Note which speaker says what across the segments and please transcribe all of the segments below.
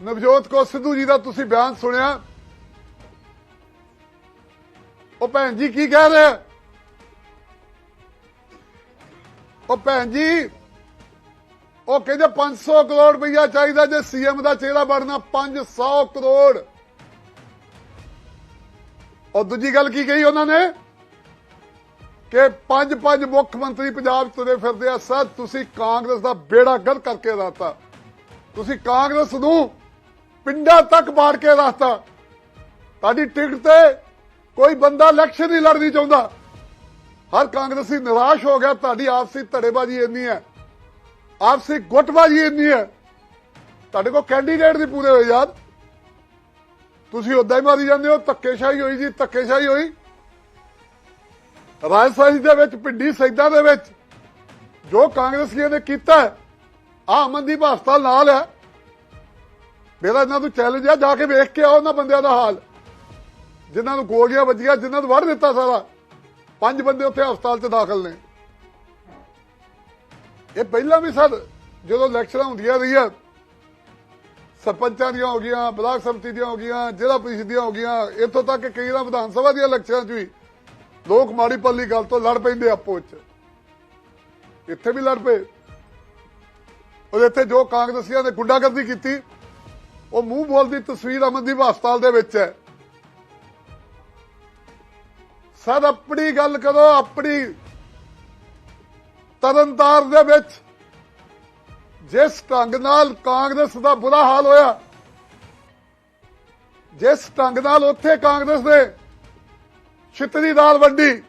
Speaker 1: ਨਵਜੋਤ ਕੌਰ ਸਿੱਧੂ ਜੀ ਦਾ ਤੁਸੀਂ ਬਿਆਨ ਸੁਣਿਆ? ਉਹ ਭੈਣ ਜੀ ਕੀ ਕਹਿ ਰਹੇ? ਉਹ ਭੈਣ ਜੀ, ਉਹ ਕਹਿੰਦੇ 500 ਕਰੋੜ ਰੁਪਈਆ ਚਾਹੀਦਾ ਜੇ ਸੀਐਮ ਦਾ ਚਿਹਰਾ ਬਣਨਾ 500 ਕਰੋੜ। ਉਹ ਦੂਜੀ ਗੱਲ ਕੀ ਕਹੀ ਉਹਨਾਂ ਨੇ? ਕਿ ਪੰਜ ਪੰਜ ਮੁੱਖ ਮੰਤਰੀ ਪੰਜਾਬ ਤੁਰੇ ਫਿਰਦੇ ਆ, ਸਰ, ਤੁਸੀਂ ਕਾਂਗਰਸ ਦਾ ਬੇੜਾ ਗਰਕ ਕਰਕੇ ਰਾਤਾ ਤੁਸੀਂ ਕਾਂਗਰਸ ਨੂੰ ਪਿੰਡਾਂ ਤੱਕ ਬਾੜ ਕੇ ਰਾਤਾ ਤੁਹਾਡੀ ਟਿਕਟ ਤੇ ਕੋਈ ਬੰਦਾ ਇਲੈਕਸ਼ਨ ਨਹੀਂ ਲੜਨੀ ਚਾਹੁੰਦਾ। ਹਰ ਕਾਂਗਰਸੀ ਨਿਰਾਸ਼ ਹੋ ਗਿਆ, ਤੁਹਾਡੀ ਆਪਸੀ ਧੜੇਬਾਜ਼ੀ ਇੰਨੀ ਹੈ। ਆਪਸੀ ਗੁੱਟਬਾਜ਼ੀ ਇੰਨੀ ਹੈ। ਤੁਹਾਡੇ ਕੋਲ ਕੈਂਡੀਡੇਟ ਨਹੀਂ ਪੂਰੇ ਹੋਏ, ਯਾਰ। ਤੁਸੀਂ ਉਦਾਂ ਹੀ ਮਾਰੀ ਜਾਂਦੇ ਹੋ, ਧੱਕੇਸ਼ਾਹੀ ਹੋਈ ਜੀ, ਧੱਕੇਸ਼ਾਹੀ ਹੋਈ। ਰਾਜਸਥਾਨ ਦੇ ਵਿੱਚ ਪਿੰਡੀ ਸੈਦਾਂ ਦੇ ਵਿੱਚ ਜੋ ਕਾਂਗਰਸੀਆਂ ਨੇ ਕੀਤਾ ਆ ਅਮਨਦੀਪ ਹਸਪਤਾਲ ਨਾਲ ਹੈ। ਮੇਰਾ ਇਹਨਾਂ ਨੂੰ ਚੈਲੰਜ ਆ, ਜਾ ਕੇ ਵੇਖ ਕੇ ਆਓ ਉਹਨਾਂ ਬੰਦਿਆਂ ਦਾ ਹਾਲ। ਜਿਨ੍ਹਾਂ ਨੂੰ ਗੋਲੀਆਂ ਵੱਜੀਆਂ, ਜਿਨ੍ਹਾਂ ਨੂੰ ਵੜ ਦਿੱਤਾ ਸਾਰਾ। ਪੰਜ ਬੰਦੇ ਉੱਥੇ ਹਸਪਤਾਲ 'ਚ ਦਾਖਲ ਨੇ। ਇਹ ਪਹਿਲਾਂ ਵੀ ਸਰ, ਜਦੋਂ ਇਲੈਕਸ਼ਨਾਂ ਹੁੰਦੀਆਂ ਰਹੀਆਂ, ਸਰਪੰਚਾਂ ਦੀਆਂ ਹੋ ਗਈਆਂ, ਬਲਾਕ ਸਮਿਤੀ ਦੀਆਂ ਹੋ ਗਈਆਂ, ਜ਼ਿਲ੍ਹਾ ਪ੍ਰੀਸ਼ਦ ਦੀਆਂ ਹੋ ਗਈਆਂ, ਇੱਥੋਂ ਤੱਕ ਕਿ ਕਈ ਵਾਰ ਵਿਧਾਨ ਸਭਾ ਦੀਆਂ ਇਲੈਕਸ਼ਨਾਂ 'ਚ ਵੀ ਲੋਕ ਮਾੜੀ ਪੱਲੀ ਗੱਲ ਤੋਂ ਲੜ ਪੈਂਦੇ ਆਪੋ ਵਿੱਚ। ਇੱਥੇ ਵੀ ਲੜ ਪਏ। ਔਰ ਇੱਥੇ ਜੋ ਕਾਂਗਰਸੀਆਂ ਨੇ ਗੁੰਡਾਗਰਦੀ ਕੀਤੀ ਉਹ ਮੂੰਹ ਬੋਲ ਦੀ ਤਸਵੀਰ ਅਮਨਦੀਪ ਹਸਪਤਾਲ ਦੇ ਵਿੱਚ ਹੈ। ਸਰ, ਆਪਣੀ ਗੱਲ ਕਰੋ, ਆਪਣੀ ਤਰਨਤਾਰ ਦੇ ਵਿੱਚ ਜਿਸ ਢੰਗ ਨਾਲ ਕਾਂਗਰਸ ਦਾ ਬੁਰਾ ਹਾਲ ਹੋਇਆ, ਜਿਸ ਢੰਗ ਨਾਲ ਉੱਥੇ ਕਾਂਗਰਸ ਦੇ ਛਿੱਤਰੀ ਦਾਲ ਵੰਡੀ,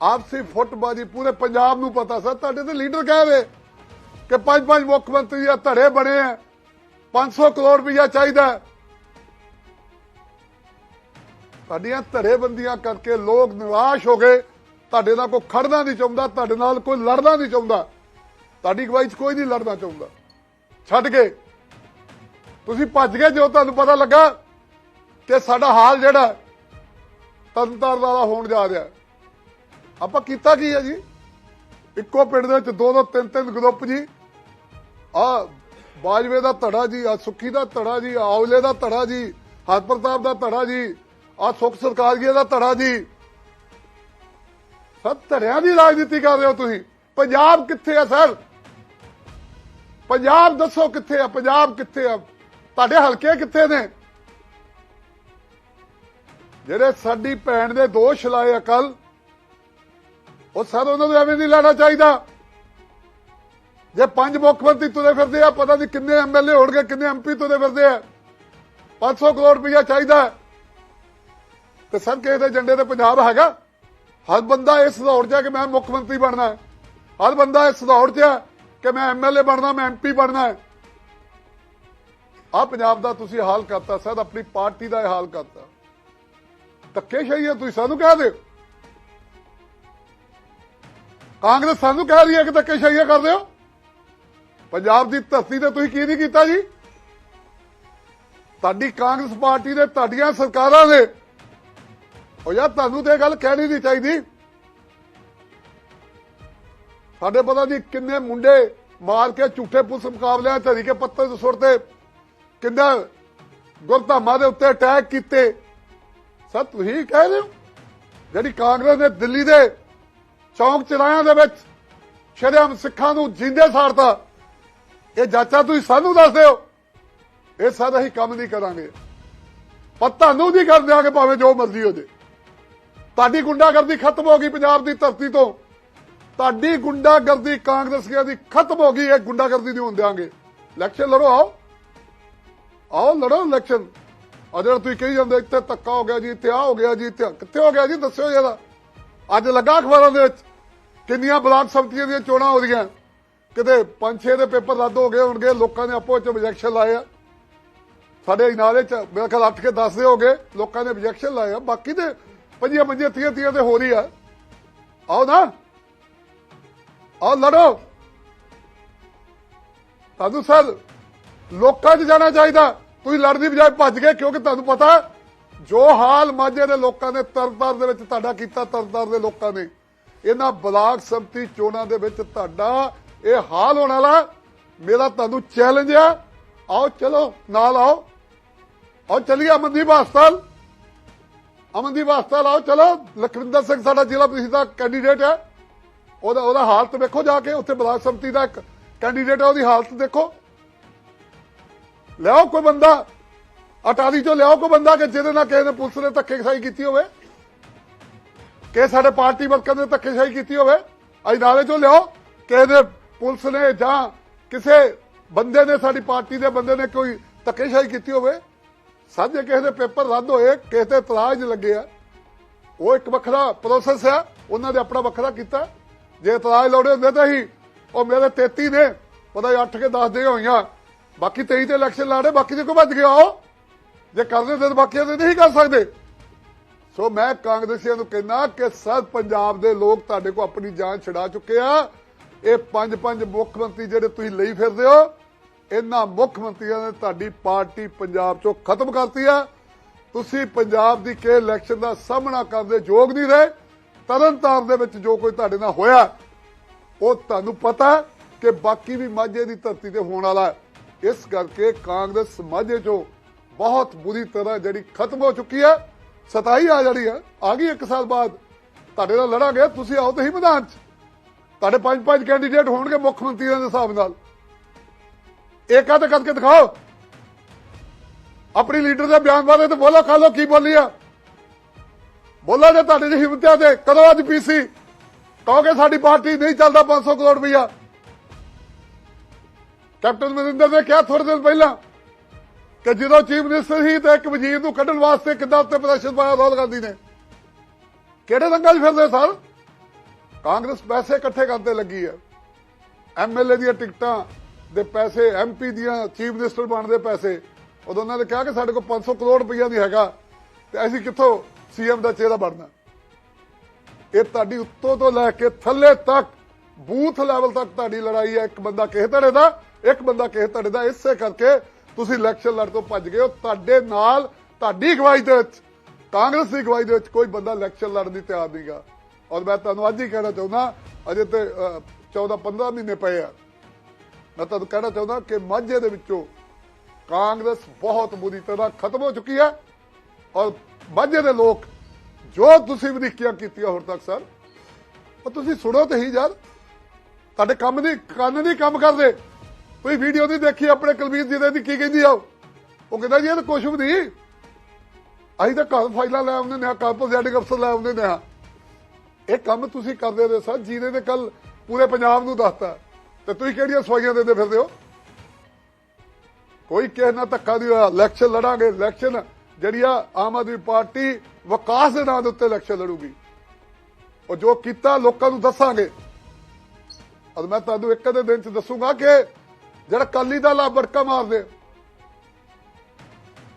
Speaker 1: ਆਪਸੀ ਫੁੱਟਬਾਜੀ ਪੂਰੇ ਪੰਜਾਬ ਨੂੰ ਪਤਾ। ਸਰ, ਤੁਹਾਡੇ ਤੇ ਲੀਡਰ ਕਹਿ ਰਹੇ ਕਿ ਪੰਜ ਪੰਜ ਮੁੱਖ ਮੰਤਰੀ ਆ, ਧੜੇ ਬਣੇ ਆ। 500 ਕਰੋੜ ਰੁਪਇਆ ਚਾਹੀਦਾ ਹੈ। ਤੁਹਾਡੀਆਂ ਧੜੇਬੰਦੀਆਂ ਕਰਕੇ ਲੋਕ ਨਿਰਾਸ਼ ਹੋ ਗਏ। ਤੁਹਾਡੇ ਨਾਲ ਕੋਈ ਖੜਨਾ ਨਹੀਂ ਚਾਹੁੰਦਾ, ਤੁਹਾਡੇ ਨਾਲ ਕੋਈ ਲੜਨਾ ਨਹੀਂ ਚਾਹੁੰਦਾ। ਤੁਹਾਡੀ ਅਗਵਾਈ 'ਚ ਕੋਈ ਨਹੀਂ ਲੜਨਾ ਚਾਹੁੰਦਾ। ਛੱਡ ਕੇ। ਤੁਸੀਂ ਭੱਜ ਗਏ ਜੋ ਤੁਹਾਨੂੰ ਪਤਾ ਲੱਗਾ ਕਿ ਸਾਡਾ ਹਾਲ ਜਿਹੜਾ ਤੰਤਰ ਵਾਲਾ ਹੋਣ ਜਾ ਰਿਹਾ ਆਪਾਂ ਕੀਤਾ ਕੀ ਹੈ ਜੀ? ਇੱਕੋ ਪਿੰਡ ਦੇ ਵਿੱਚ ਦੋ ਦੋ ਤਿੰਨ ਤਿੰਨ ਗਰੁੱਪ ਜੀ। ਆ ਬਾਜਵੇ ਦਾ ਧੜਾ ਜੀ ਆ ਸੁੱਖੀ ਦਾ ਧੜਾ ਜੀ ਆਵਲੇ ਦਾ ਧੜਾ ਜੀ ਹਰ ਪ੍ਰਤਾਪ ਦਾ ਧੜਾ ਜੀ ਆ ਸੁਖ ਸਰਕਾਰੀਏ ਦਾ ਧੜਾ ਜੀ। ਸਭ ਧੜਿਆਂ ਦੀ ਰਾਜਨੀਤੀ ਕਰ ਰਹੇ ਹੋ ਤੁਸੀਂ। ਪੰਜਾਬ ਕਿੱਥੇ ਆ ਸਰ? ਪੰਜਾਬ ਦੱਸੋ ਕਿੱਥੇ ਆ, ਪੰਜਾਬ ਕਿੱਥੇ ਆ? ਤੁਹਾਡੇ ਹਲਕੇ ਕਿੱਥੇ ਨੇ? ਜਿਹੜੇ ਸਾਡੀ ਭੈਣ ਦੇ ਦੋਸ਼ ਲਾਏ ਅਕਲ ਉਹ ਸਰ ਉਹਨਾਂ ਨੂੰ ਐਵੇਂ ਨਹੀਂ ਲੈਣਾ ਚਾਹੀਦਾ। ਜੇ ਪੰਜ ਮੁੱਖ ਮੰਤਰੀ ਤੁਰੇ ਫਿਰਦੇ ਆ, ਪਤਾ ਨਹੀਂ ਕਿੰਨੇ ਐਮਐਲਏ ਹੋਣਗੇ, ਕਿੰਨੇ ਐਮਪੀ ਤੁਰੇ ਫਿਰਦੇ ਆ। 500 ਕਰੋੜ ਰੁਪਇਆ ਚਾਹੀਦਾ। ਤੇ ਸਰ, ਕਿਸੇ ਦੇ ਏਜੰਡੇ ਤੇ ਪੰਜਾਬ ਹੈਗਾ? ਹਰ ਬੰਦਾ ਇਸ ਦੌੜ 'ਚ ਹੈ ਕਿ ਮੈਂ ਮੁੱਖ ਮੰਤਰੀ ਬਣਨਾ ਹੈ। ਹਰ ਬੰਦਾ ਇਸ ਦੌੜ 'ਚ ਹੈ ਕਿ ਮੈਂ ਐਮਐਲਏ ਬਣਨਾ, ਮੈਂ ਐਮਪੀ ਬਣਨਾ ਹੈ। ਆ ਪੰਜਾਬ ਦਾ ਤੁਸੀਂ ਹਾਲ ਕਰਤਾ, ਸਰ, ਆਪਣੀ ਪਾਰਟੀ ਦਾ ਇਹ ਹਾਲ ਕਰਤਾ। ਧੱਕੇਸ਼ਾਹੀ ਹੈ ਤੁਸੀਂ, ਸਾਨੂੰ ਕਹਿ ਦਿਓ। ਕਾਂਗਰਸ ਸਾਨੂੰ ਕਹਿ ਰਹੀ ਹੈ ਕਿ ਧੱਕੇਸ਼ਾਹੀਆਂ ਕਰਦੇ ਹੋ। ਪੰਜਾਬ ਦੀ ਧਰਤੀ ਤੇ ਤੁਸੀਂ ਕੀ ਨਹੀਂ ਕੀਤਾ ਜੀ? ਤੁਹਾਡੀ ਕਾਂਗਰਸ ਪਾਰਟੀ ਦੇ ਤੁਹਾਡੀਆਂ ਸਰਕਾਰਾਂ ਨੇ। ਉਹ ਯਾਰ ਤੁਹਾਨੂੰ ਤੇ ਇਹ ਗੱਲ ਕਹਿਣੀ ਨਹੀਂ ਚਾਹੀਦੀ। ਸਾਡੇ ਪਤਾ ਨਹੀਂ ਕਿੰਨੇ ਮੁੰਡੇ ਮਾਰ ਕੇ ਝੂਠੇ ਪੁਲਿਸ ਮੁਕਾਬਲਿਆਂ ਚ ਕੇ ਪੱਤਰ ਚ ਸੁੱਟਦੇ ਕਿੰਨਾ ਗੁਰਧਾਮਾਂ ਦੇ ਉੱਤੇ ਅਟੈਕ ਕੀਤੇ। ਸਰ, ਤੁਸੀਂ ਕਹਿ ਰਹੇ ਹੋ? ਜਿਹੜੀ ਕਾਂਗਰਸ ਨੇ ਦਿੱਲੀ ਦੇ ਚੌਂਕ ਚਰਾਇਆਂ ਦੇ ਵਿੱਚ ਸ਼ਰੇਆਮ ਸਿੱਖਾਂ ਨੂੰ ਜਿੰਦੇ ਸਾੜਤਾ। ਇਹ ਜਾਚਾ ਤੁਸੀਂ ਸਾਨੂੰ ਦੱਸ ਦਿਓ। ਇਹ ਸਰ ਅਸੀਂ ਕੰਮ ਨਹੀਂ ਕਰਾਂਗੇ। ਪਰ ਤੁਹਾਨੂੰ ਨਹੀਂ ਕਰ ਦਿਆਂਗੇ ਭਾਵੇਂ ਜੋ ਮਰਜ਼ੀ ਹੋ ਜੇ। ਤੁਹਾਡੀ ਗੁੰਡਾਗਰਦੀ ਖਤਮ ਹੋ ਗਈ ਪੰਜਾਬ ਦੀ ਧਰਤੀ ਤੋਂ। ਤੁਹਾਡੀ ਗੁੰਡਾਗਰਦੀ ਕਾਂਗਰਸੀਆਂ ਦੀ ਖਤਮ ਹੋ ਗਈ, ਇਹ ਗੁੰਡਾਗਰਦੀ ਨਹੀਂ ਹੋਣ ਦਿਆਂਗੇ। ਇਲੈਕਸ਼ਨ ਲੜੋ, ਆਓ। ਆਓ, ਲੜੋ ਇਲੈਕਸ਼ਨ। ਆ ਜਿਹੜਾ ਤੁਸੀਂ ਕਹੀ ਜਾਂਦੇ ਇੱਥੇ ਧੱਕਾ ਹੋ ਗਿਆ ਜੀ, ਇੱਥੇ ਆ ਹੋ ਗਿਆ ਜੀ, ਇੱਥੇ ਕਿੱਥੇ ਹੋ ਗਿਆ ਜੀ, ਦੱਸਿਓ ਜਰਾ। ਅੱਜ ਲੱਗਾ ਅਖਬਾਰਾਂ ਦੇ ਵਿੱਚ ਕਿੰਨੀਆਂ ਬਲਾਕ ਸਮਤੀਆਂ ਦੀਆਂ ਚੋਣਾਂ ਹੋ ਰਹੀਆਂ। ਕਿਤੇ ਪੰਜ ਛੇ ਦੇ ਪੇਪਰ ਰੱਦ ਹੋ ਗਏ ਹੋਣਗੇ, ਲੋਕਾਂ ਨੇ ਆਪੋ ਵਿੱਚ objection ਲਾਏ ਆ। ਸਾਡੇ ਇਨਾਲੇ ਚ ਮੇਰੇ ਖਿਆਲ 8 ਕੇ 10 ਦੇ ਹੋ ਲੋਕਾਂ ਨੇ objection ਲਾਏ ਆ। ਬਾਕੀ ਤੇ ਪੰਜੀਆਂ ਪੰਜੀਆਂ, ਤੀਆਂ ਤੀਆਂ ਤੇ ਹੋ ਰਹੀ ਆ। ਆਓ ਨਾ। ਆਓ ਲੜੋ। ਤੁਹਾਨੂੰ ਸਰ, ਲੋਕਾਂ 'ਚ ਜਾਣਾ ਚਾਹੀਦਾ। ਤੁਸੀਂ ਲੜਨ ਦੀ ਬਜਾਏ ਭੱਜ ਗਏ, ਕਿਉਂਕਿ ਤੁਹਾਨੂੰ ਪਤਾ, ਜੋ ਹਾਲ ਮਾਝੇ ਦੇ ਲੋਕਾਂ ਨੇ ਤਰਤਾਰ ਦੇ ਵਿੱਚ ਤੁਹਾਡਾ ਕੀਤਾ ਤਰਤਾਰ ਦੇ ਲੋਕਾਂ ਨੇ। ਇਹਨਾਂ ਬਲਾਕ ਸੰਮਤੀ ਚੋਣਾਂ ਦੇ ਵਿੱਚ ਤੁਹਾਡਾ ਇਹ ਹਾਲ ਹੋਣ ਵਾਲਾ ਮੇਰਾ ਤੁਹਾਨੂੰ ਚੈਲੰਜ ਆ। ਆਓ, ਚਲੋ, ਨਾਲ ਆਓ। ਆਓ, ਚੱਲੀਏ ਅਮਨਦੀਪ ਹਸਪਤਾਲ। ਅਮਨਦੀਪ ਹਸਪਤਾਲ ਆਓ, ਚਲੋ। ਲਖਵਿੰਦਰ ਸਿੰਘ ਸਾਡਾ ਜ਼ਿਲ੍ਹਾ ਪ੍ਰੀਸ਼ਦ ਦਾ ਕੈਂਡੀਡੇਟ ਹੈ ਉਹਦਾ ਉਹਦਾ ਹਾਲਤ ਵੇਖੋ ਜਾ ਕੇ, ਉੱਥੇ ਬਲਾਕ ਸੰਮਤੀ ਦਾ ਇੱਕ ਕੈਂਡੀਡੇਟ ਹੈ ਉਹਦੀ ਹਾਲਤ ਦੇਖੋ। ਲਿਆਓ ਕੋਈ ਬੰਦਾ। ਅਟਾਰੀ ਚੋਂ ਲਿਆਓ ਕੋਈ ਬੰਦਾ ਕਿ ਜਿਹਦੇ ਨਾਲ ਕਿਸੇ ਨੇ ਪੁਲਿਸ ਨੇ ਧੱਕੇਸ਼ਾਹੀ ਕੀਤੀ ਹੋਵੇ। ਕਿ ਸਾਡੇ ਪਾਰਟੀ ਵਰਕਰ ਨੇ ਧੱਕੇਸ਼ਾਹੀ ਕੀਤੀ ਹੋਵੇ। ਅਜਨਾਲੇ ਚੋਂ ਲਿਆਓ। ਕਿਸੇ ਦੇ ਪੁਲਿਸ ਨੇ ਜਾਂ ਕਿਸੇ ਬੰਦੇ ਨੇ, ਸਾਡੀ ਪਾਰਟੀ ਦੇ ਬੰਦੇ ਨੇ ਕੋਈ ਧੱਕੇਸ਼ਾਹੀ ਕੀਤੀ ਹੋਵੇ ਸਾਜੇ ਕਿਸੇ ਦੇ ਪੇਪਰ ਰੱਦ ਹੋਏ, ਕਿਸੇ ਤੇ ਇਤਰਾਜ਼ ਲੱਗੇ ਆ, ਉਹ ਇੱਕ ਵੱਖਰਾ ਪ੍ਰੋਸੈਸ ਹੈ ਉਹਨਾਂ ਦੇ ਆਪਣਾ ਵੱਖਰਾ ਕੀਤਾ। ਜੇ ਇਤਰਾਜ਼ ਲਾਉਣੇ ਹੁੰਦੇ ਤਾਂ ਹੀ ਉਹ ਮੇਰੇ 33 ਨੇ, ਪਤਾ 8 ਕੇ 10 ਦੇ ਹੋਈਆਂ, ਬਾਕੀ 23 ਤੇ ਇਲੈਕਸ਼ਨ ਲਾੜੇ ਬਾਕੀ ਦੇ ਕੋ ਭੱਜ ਗਿਆ ਉਹ। ਜੇ ਕਰਦੇ ਤੇ ਬਾਕੀਆਂ ਦੇ ਨਹੀਂ ਕਰ ਸਕਦੇ। ਸੋ ਮੈਂ ਕਾਂਗਰਸੀਆਂ ਨੂੰ ਕਹਿੰਦਾ ਕਿ ਸਭ ਪੰਜਾਬ ਦੇ ਲੋਕ ਤੁਹਾਡੇ ਕੋ ਆਪਣੀ ਜਾਨ ਛਡਾ ਚੁੱਕੇ ਆ। ਇਹ ਪੰਜ ਪੰਜ ਮੁੱਖ ਮੰਤਰੀ ਜਿਹੜੇ ਤੁਸੀਂ ਲਈ ਫਿਰਦੇ ਹੋ, ਇਹਨਾਂ ਮੁੱਖ ਮੰਤਰੀਆਂ ਨੇ ਤੁਹਾਡੀ ਪਾਰਟੀ ਪੰਜਾਬ ਚੋਂ ਖਤਮ ਕਰਤੀ ਆ। ਤੁਸੀਂ ਪੰਜਾਬ ਦੀ ਕੇ ਇਲੈਕਸ਼ਨ ਦਾ ਸਾਹਮਣਾ ਕਰਦੇ ਯੋਗ ਨਹੀਂ ਰਹੇ, ਤਰਨਤਾਰਨ ਦੇ ਵਿੱਚ ਜੋ ਕੋਈ ਤੁਹਾਡੇ ਨਾਲ ਹੋਇਆ, ਉਹ ਤੁਹਾਨੂੰ ਪਤਾ ਕਿ ਬਾਕੀ ਵੀ ਮਾਝੇ ਦੀ ਧਰਤੀ ਤੇ ਹੋਣ ਵਾਲਾ ਇਸ ਕਰਕੇ ਕਾਂਗਰਸ ਮਾਝੇ ਚੋਂ ਬਹੁਤ ਬੁਰੀ ਤਰ੍ਹਾਂ ਜਿਹੜੀ ਖਤਮ ਹੋ ਚੁੱਕੀ ਹੈ ਸਤਾਈ ਆ ਜਿਹੜੀ ਹੈ ਆ ਗਈ ਇੱਕ ਸਾਲ ਬਾਅਦ। ਤੁਹਾਡੇ ਨਾਲ ਲੜਾਂਗੇ, ਤੁਸੀਂ ਆਓ ਤੁਸੀਂ ਮੈਦਾਨ 'ਚ। ਤੁਹਾਡੇ ਪੰਜ ਪੰਜ ਕੈਂਡੀਡੇਟ ਹੋਣਗੇ ਮੁੱਖ ਮੰਤਰੀ ਦੇ ਹਿਸਾਬ ਨਾਲ। ਇਹ ਏਕਾ ਤੇ ਕਰਕੇ ਦਿਖਾਓ? ਆਪਣੀ ਲੀਡਰ ਦੇ ਬਿਆਨ ਬਾਰੇ ਤੇ ਬੋਲੋ, ਖਾ ਲੋ ਕੀ ਬੋਲੀ ਆ? ਬੋਲੋ ਜੇ ਤੁਹਾਡੇ ਦੀ ਹਿੰਮਤ ਤੇ ਕਦੋਂ ਅੱਜ ਪੀਸੀ ਕਹੋਗੇ ਸਾਡੀ ਪਾਰਟੀ ਨਹੀਂ ਚੱਲਦਾ 500 ਕਰੋੜ ਰੁਪਈਆ। ਕੈਪਟਨ ਮਨਿੰਦਰ ਨੇ ਕਿਹਾ ਥੋੜੇ ਦਿਨ ਪਹਿਲਾਂ ਕਿ ਜਦੋਂ ਚੀਫ ਮਿਨਿਸਟਰ ਸੀ ਤੇ ਇੱਕ ਵਜ਼ੀਰ ਨੂੰ ਕੱਢਣ ਵਾਸਤੇ ਕਿੱਦਾਂ ਉੱਤੇ ਪ੍ਰਦਰਸ਼ਨ ਪਾਇਆ ਰਾਹੁਲ ਗਾਂਧੀ ਨੇ। ਕਿਹੜੇ ਰੰਗਾਂ 'ਚ ਫਿਰਦੇ ਸਰ? ਕਾਂਗਰਸ ਪੈਸੇ ਇਕੱਠੇ ਕਰਦੇ ਲੱਗੀ ਹੈ ਐਮਐਲਏ ਦੀਆਂ ਟਿਕਟਾਂ ਦੇ ਪੈਸੇ ਐਮਪੀ ਦੀਆਂ ਚੀਫ ਮਿਨਿਸਟਰ ਬਣਦੇ ਪੈਸੇ, ਉਦੋਂ ਉਹਨਾਂ ਨੇ ਕਿਹਾ ਕਿ ਸਾਡੇ ਕੋਲ 500 ਕਰੋੜ ਰੁਪਈਆ ਨਹੀਂ ਹੈਗਾ ਤੇ ਅਸੀਂ ਕਿੱਥੋਂ ਸੀਐਮ ਦਾ ਚਿਹਰਾ ਬਣਨਾ। ਇਹ ਤੁਹਾਡੀ ਉੱਤੋਂ ਤੋਂ ਲੈ ਕੇ ਥੱਲੇ ਤੱਕ, ਬੂਥ ਲੈਵਲ ਤੱਕ ਤੁਹਾਡੀ ਲੜਾਈ ਹੈ ਇੱਕ ਬੰਦਾ ਕਿਸੇ ਧੜੇ ਦਾ, ਇੱਕ ਬੰਦਾ ਕਿਸੇ ਧੜੇ ਦਾ। ਇਸੇ ਕਰਕੇ ਤੁਸੀਂ ਇਲੈਕਸ਼ਨ ਲੜ ਤੋਂ ਭੱਜ ਗਏ ਹੋ। ਤੁਹਾਡੇ ਨਾਲ ਤੁਹਾਡੀ ਅਗਵਾਈ ਦੇ ਵਿੱਚ, ਕਾਂਗਰਸ ਦੀ ਅਗਵਾਈ ਦੇ ਵਿੱਚ ਕੋਈ ਬੰਦਾ ਇਲੈਕਸ਼ਨ ਲੜਨ ਦੀ ਤਿਆਰ ਨਹੀਂਗਾ ਔਰ ਮੈਂ ਤੁਹਾਨੂੰ ਅੱਜ ਹੀ ਕਹਿਣਾ ਚਾਹੁੰਦਾ, ਅਜੇ ਤੇ 14 15 ਮਹੀਨੇ ਪਏ ਆ। ਮੈਂ ਤੁਹਾਨੂੰ ਕਹਿਣਾ ਚਾਹੁੰਦਾ ਕਿ ਮਾਝੇ ਦੇ ਵਿੱਚੋਂ ਕਾਂਗਰਸ ਬਹੁਤ ਬੁਰੀ ਤਰ੍ਹਾਂ ਖਤਮ ਹੋ ਚੁੱਕੀ ਹੈ। ਔਰ ਮਾਝੇ ਦੇ ਲੋਕ ਜੋ ਤੁਸੀਂ ਵਧੀਕੀਆਂ ਕੀਤੀਆਂ ਹੁਣ ਤੱਕ, ਸਰ, ਉਹ ਤੁਸੀਂ ਸੁਣੋ ਤੇ ਹੀ ਯਾਰ। ਤੁਹਾਡੇ ਕੰਮ ਨਹੀਂ, ਕੰਨ ਨਹੀਂ ਕੰਮ ਕਰਦੇ। ਕੋਈ ਵੀਡੀਓ ਨਹੀਂ ਦੇਖੀ ਆਪਣੇ ਕੁਲਵੀਰ ਜੀ ਦੇ ਦੀ ਕੀ ਕਹਿੰਦੀ ਆ ਉਹ? ਕਹਿੰਦਾ ਜੀ, ਇਹ ਤਾਂ ਕੁਛ ਵੀ ਨਹੀਂ। ਅਸੀਂ ਤਾਂ ਘਰ ਫਾਈਲਾਂ ਲੈ ਆਉਂਦੇ ਨੇ ਆ ਅਫਸਰ ਲੈ ਆਉਂਦੇ ਨੇ ਆ ਇਹ ਕੰਮ ਤੁਸੀਂ ਕਰਦੇ ਹੋ ਸਰ ਜਿਹਨੇ ਨੇ ਕੱਲ ਪੂਰੇ ਪੰਜਾਬ ਨੂੰ ਦੱਸਤਾ। ਤੇ ਤੁਸੀਂ ਕਿਹੜੀਆਂ ਸਵਾਈਆਂ ਦਿੰਦੇ ਫਿਰਦੇ ਹੋ? ਕੋਈ ਕਿਸੇ ਨਾਲ ਧੱਕਾ ਨਹੀਂ ਹੋਇਆ ਇਲੈਕਸ਼ਨ ਲੜਾਂਗੇ ਇਲੈਕਸ਼ਨ ਜਿਹੜੀ ਆ ਆਮ ਆਦਮੀ ਪਾਰਟੀ ਵਿਕਾਸ ਦੇ ਨਾਂ ਦੇ ਉੱਤੇ ਇਲੈਕਸ਼ਨ ਲੜੂਗੀ। ਉਹ ਜੋ ਕੀਤਾ ਲੋਕਾਂ ਨੂੰ ਦੱਸਾਂਗੇ। ਅਦ ਮੈਂ ਤੁਹਾਨੂੰ ਇੱਕ ਦੇ ਦਿਨ ਚ ਦੱਸੂਗਾ ਕਿ ਜਿਹੜਾ ਕਾਲੀ ਦਲ ਆ, ਬੜਕਾ ਮਾਰਦੇ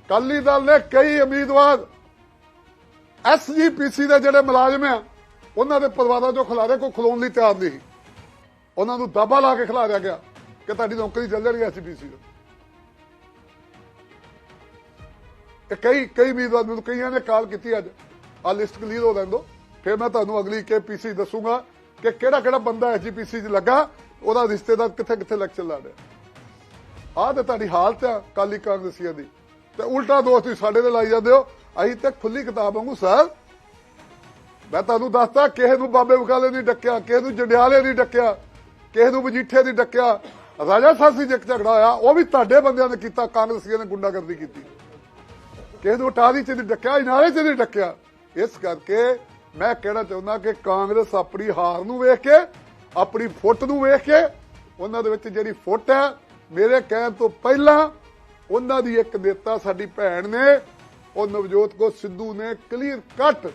Speaker 1: ਕਾਲੀ ਦਲ ਨੇ ਕਈ ਉਮੀਦਵਾਰ ਐਸਜੀਪੀਸੀ ਦੇ ਜਿਹੜੇ ਮੁਲਾਜ਼ਮ ਆ ਉਹਨਾਂ ਦੇ ਪਰਿਵਾਰਾਂ ਚੋਂ ਖਿਲਾਰੇ ਕੋਈ ਖਲੋਣ ਲਈ ਤਿਆਰ ਨਹੀਂ ਸੀ। ਉਹਨਾਂ ਨੂੰ ਦਾਬਾ ਲਾ ਕੇ ਖਿਲਾਰਿਆ ਗਿਆ ਕਿ ਤੁਹਾਡੀ ਨੌਕਰੀ ਚੱਲ ਜਾਣੀ ਐਸਜੀਪੀਸੀ ਤੋਂ ਤੇ ਕਈ ਕਈ ਉਮੀਦਵਾਰ, ਮੈਨੂੰ ਕਈਆਂ ਨੇ ਕਾਲ ਕੀਤੀ ਅੱਜ ਆ ਲਿਸਟ ਕਲੀਅਰ ਹੋ ਲੈਣ ਫਿਰ ਮੈਂ ਤੁਹਾਨੂੰ ਅਗਲੀ ਕੇਪੀਸੀ ਦੱਸੂਗਾ ਕਿ ਕਿਹੜਾ ਕਿਹੜਾ ਬੰਦਾ ਐਸਜੀਪੀਸੀ 'ਚ ਲੱਗਾ, ਉਹਦਾ ਰਿਸ਼ਤੇਦਾਰ ਕਿੱਥੇ ਕਿੱਥੇ ਲੈਕਚਰ ਲਾ ਰਿਹਾ। ਆਹ ਤੇ ਤੁਹਾਡੀ ਹਾਲਤ ਆ ਕਾਲੀ ਕਾਂਗਰਸੀਆਂ ਦੀ। ਤੇ ਉਲਟਾ ਦੋਸਤ ਸਾਡੇ ਤੇ ਲਾਈ ਜਾਂਦੇ ਹੋ। ਅਸੀਂ ਤੇ ਖੁੱਲੀ ਕਿਤਾਬ ਵਾਂਗੂ, ਸਰ ਮੈਂ ਤੁਹਾਨੂੰ ਦੱਸਦਾ, ਕਿਸੇ ਨੂੰ ਬਾਬੇ ਬਕਾਲੇ ਨਹੀਂ ਡੱਕਿਆ, ਕਿਸੇ ਨੂੰ ਜੰਡਿਆਲੇ ਨਹੀਂ ਡੱਕਿਆ, ਕਿਸੇ ਨੂੰ ਮਜੀਠੇ ਨਹੀਂ ਡੱਕਿਆ। ਰਾਜਾ ਸਾਸੀ ਜਿੱਕ ਝਗੜਾ ਹੋਇਆ, ਉਹ ਵੀ ਤੁਹਾਡੇ ਬੰਦਿਆਂ ਨੇ ਕੀਤਾ, ਕਾਂਗਰਸੀਆਂ ਨੇ ਗੁੰਡਾਗਰਦੀ ਕੀਤੀ। ਕਿਸੇ ਨੂੰ ਟਾਰੀ ਚ ਨਹੀਂ ਡੱਕਿਆ, ਇਨਾਰੇ ਚ ਨਹੀਂ ਡੱਕਿਆ। ਇਸ ਕਰਕੇ ਮੈਂ ਕਹਿਣਾ ਚਾਹੁੰਦਾ ਕਿ ਕਾਂਗਰਸ ਆਪਣੀ ਹਾਰ ਨੂੰ ਵੇਖ ਕੇ, ਆਪਣੀ ਫੁੱਟ ਨੂੰ ਵੇਖ ਕੇ, ਉਹਨਾਂ ਦੇ ਵਿੱਚ ਜਿਹੜੀ ਫੁੱਟ ਹੈ, ਮੇਰੇ ਕਹਿਣ ਤੋਂ ਪਹਿਲਾਂ ਉਹਨਾਂ ਦੀ ਇੱਕ ਨੇਤਾ ਸਾਡੀ ਭੈਣ ਨੇ, ਉਹ ਨਵਜੋਤ ਕੋ ਸਿੱਧੂ ਨੇ ਕਲੀਅਰ ਕੱਟ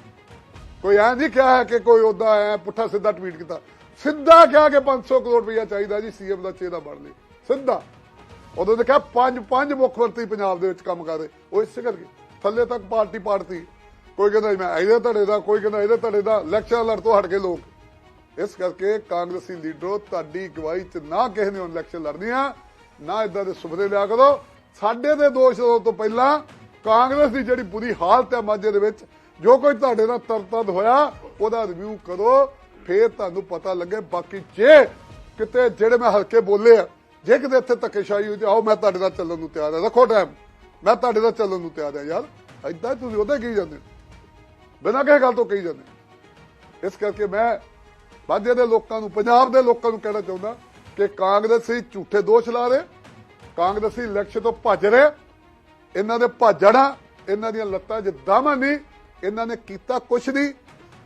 Speaker 1: ਕੋਈ ਐ ਨਹੀਂ ਕਿਹਾ ਹੈ ਕਿ ਕੋਈ ਉਦਾਂ ਐ ਪੁੱਠਾ ਸਿੱਧਾ ਟਵੀਟ ਕੀਤਾ। ਸਿੱਧਾ ਕਿਹਾ ਕਿ 500 ਕਰੋੜ ਰੁਪਇਆ ਚਾਹੀਦਾ ਜੀ ਸੀਐਮ ਦਾ ਚਿਹਰਾ ਬਣ ਲਈ ਸਿੱਧਾ। ਉਦੋਂ ਨੇ ਕਿਹਾ ਪੰਜ ਪੰਜ ਮੁੱਖ ਮੰਤਰੀ ਪੰਜਾਬ ਦੇ ਵਿੱਚ ਕੰਮ ਕਰ। ਰਹੇ ਉਹ ਇਸੇ ਕਰਕੇ। ਥੱਲੇ ਤੱਕ ਪਾਰਟੀ ਪਾਰਟੀ ਕੋਈ ਕਹਿੰਦਾ ਜੀ ਮੈਂ ਇਹਦੇ ਧੜੇ ਦਾ, ਕੋਈ ਕਹਿੰਦਾ ਇਹਦੇ ਧੜੇ ਦਾ, ਇਲੈਕਸ਼ਨ ਲੜ ਤੋਂ ਹਟ ਕੇ ਲੋਕ। ਇਸ ਕਰਕੇ ਕਾਂਗਰਸੀ ਲੀਡਰੋ, ਤੁਹਾਡੀ ਅਗਵਾਈ ਚ ਨਾ ਕਿਸੇ ਨੇ ਇਲੈਕਸ਼ਨ ਲੜਨੀਆਂ ਨਾ ਇਦਾਂ ਦੇ ਸੁਪਨੇ ਲਿਆ ਕਰੋ। ਸਾਡੇ ਦੇ ਦੋਸ਼ ਲਾਉਣ ਤੋਂ ਪਹਿਲਾਂ ਕਾਂਗਰਸ ਦੀ ਜਿਹੜੀ ਬੁਰੀ ਹਾਲਤ ਹੈ ਮਾਝੇ ਦੇ ਵਿੱਚ ਜੋ ਕੋਈ ਤੁਹਾਡੇ ਨਾਲ ਤਰਤਦ ਹੋਇਆ, ਉਹਦਾ ਰਿਵਿਊ ਕਰੋ, ਫੇਰ ਤੁਹਾਨੂੰ ਪਤਾ ਲੱਗੇ। ਬਾਕੀ ਜੇ ਕਿਤੇ ਜਿਹੜੇ ਮੈਂ ਹਲਕੇ ਬੋਲੇ ਆ, ਜੇ ਕਿਤੇ ਇੱਥੇ ਧੱਕੇਸ਼ਾਹੀ ਹੋਈ ਤੇ ਆਓ, ਮੈਂ ਤੁਹਾਡੇ ਨਾਲ ਚੱਲਣ ਨੂੰ ਤਿਆਰ ਹਾਂ ਰੱਖੋ ਟਾਈਮ ਮੈਂ ਤੁਹਾਡੇ ਨਾਲ ਚੱਲਣ ਨੂੰ ਤਿਆਰ ਹਾਂ ਯਾਰ। ਐਦਾਂ ਤੁਸੀਂ ਉਹਦੇ ਕਹੀ ਜਾਂਦੇ ਬਿਨਾਂ ਕਿਸੇ ਗੱਲ ਤੋਂ ਕਹੀ ਜਾਂਦੇ ਇਸ ਕਰਕੇ ਮੈਂ ਬਾਝੇ ਦੇ ਲੋਕਾਂ ਨੂੰ, ਪੰਜਾਬ ਦੇ ਲੋਕਾਂ ਨੂੰ ਕਹਿਣਾ ਚਾਹੁੰਦਾ ਕਿ ਕਾਂਗਰਸੀ ਝੂਠੇ ਦੋਸ਼ ਲਾ ਰਹੇ, ਕਾਂਗਰਸੀ ਇਲੈਕਸ਼ਨ ਤੋਂ ਭੱਜ ਰਹੇ। ਇਹਨਾਂ ਦੇ ਭੱਜਣਾ ਇਹਨਾਂ ਦੀਆਂ ਲੱਤਾਂ 'ਚ ਦਾਮਾ ਨਹੀਂ। ਇਹਨਾਂ ਨੇ ਕੀਤਾ ਕੁਛ ਨਹੀਂ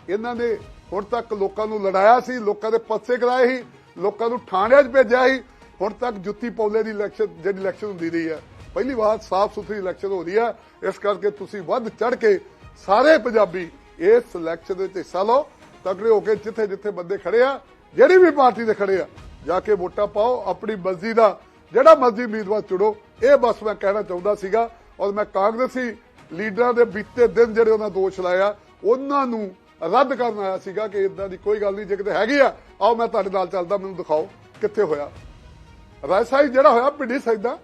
Speaker 1: ਇਹਨਾਂ ਨੇ ਹੁਣ ਤੱਕ ਲੋਕਾਂ ਨੂੰ ਲੜਾਇਆ ਸੀ, ਲੋਕਾਂ ਦੇ ਪੱਸੇ ਕਰਾਏ ਸੀ, ਲੋਕਾਂ ਨੂੰ ਥਾਣਿਆਂ 'ਚ ਭੇਜਿਆ ਸੀ। ਹੁਣ ਤੱਕ ਜੁੱਤੀ ਪੌਲੇ ਦੀ ਇਲੈਕਸ਼ਨ ਜਿਹੜੀ ਇਲੈਕਸ਼ਨ ਹੁੰਦੀ ਰਹੀ ਹੈ। ਪਹਿਲੀ ਵਾਰ ਸਾਫ਼ ਸੁਥਰੀ ਇਲੈਕਸ਼ਨ ਹੋ ਰਹੀ ਹੈ। ਇਸ ਕਰਕੇ ਤੁਸੀਂ ਵੱਧ ਚੜ ਕੇ ਸਾਰੇ ਪੰਜਾਬੀ ਇਸ ਇਲੈਕਸ਼ਨ ਦੇ ਵਿੱਚ ਹਿੱਸਾ ਲਓ। ਤਗੜੇ ਹੋ ਕੇ ਜਿੱਥੇ ਜਿੱਥੇ ਬੰਦੇ ਖੜੇ ਆ, ਜਿਹੜੀ ਵੀ ਪਾਰਟੀ ਦੇ ਖੜੇ ਆ, ਜਾ ਕੇ ਵੋਟਾਂ ਪਾਓ, ਆਪਣੀ ਮਰਜ਼ੀ ਦਾ ਜਿਹੜਾ ਮਰਜ਼ੀ ਉਮੀਦਵਾਰ ਚੁਣੋ। ਇਹ ਬਸ ਮੈਂ ਕਹਿਣਾ ਚਾਹੁੰਦਾ ਸੀਗਾ ਔਰ ਮੈਂ ਕਾਂਗਰਸੀ ਲੀਡਰਾਂ ਦੇ ਬੀਤੇ ਦਿਨ ਜਿਹੜੇ ਉਹਨਾਂ ਦੋਸ਼ ਲਾਇਆ, ਉਹਨਾਂ ਨੂੰ ਰੱਦ ਕਰਨ ਆਇਆ ਸੀਗਾ ਕਿ ਇਦਾਂ ਦੀ ਕੋਈ ਗੱਲ ਨਹੀਂ, ਜੇ ਕਿਤੇ ਹੈਗੀ ਆ, ਆਓ ਮੈਂ ਤੁਹਾਡੇ ਨਾਲ ਚੱਲਦਾ, ਮੈਨੂੰ ਦਿਖਾਓ ਕਿੱਥੇ ਹੋਇਆ। ਰਾਜਸਾਈ ਜਿਹੜਾ ਹੋਇਆ ਪਿੰਡੀ ਸੈਦਾ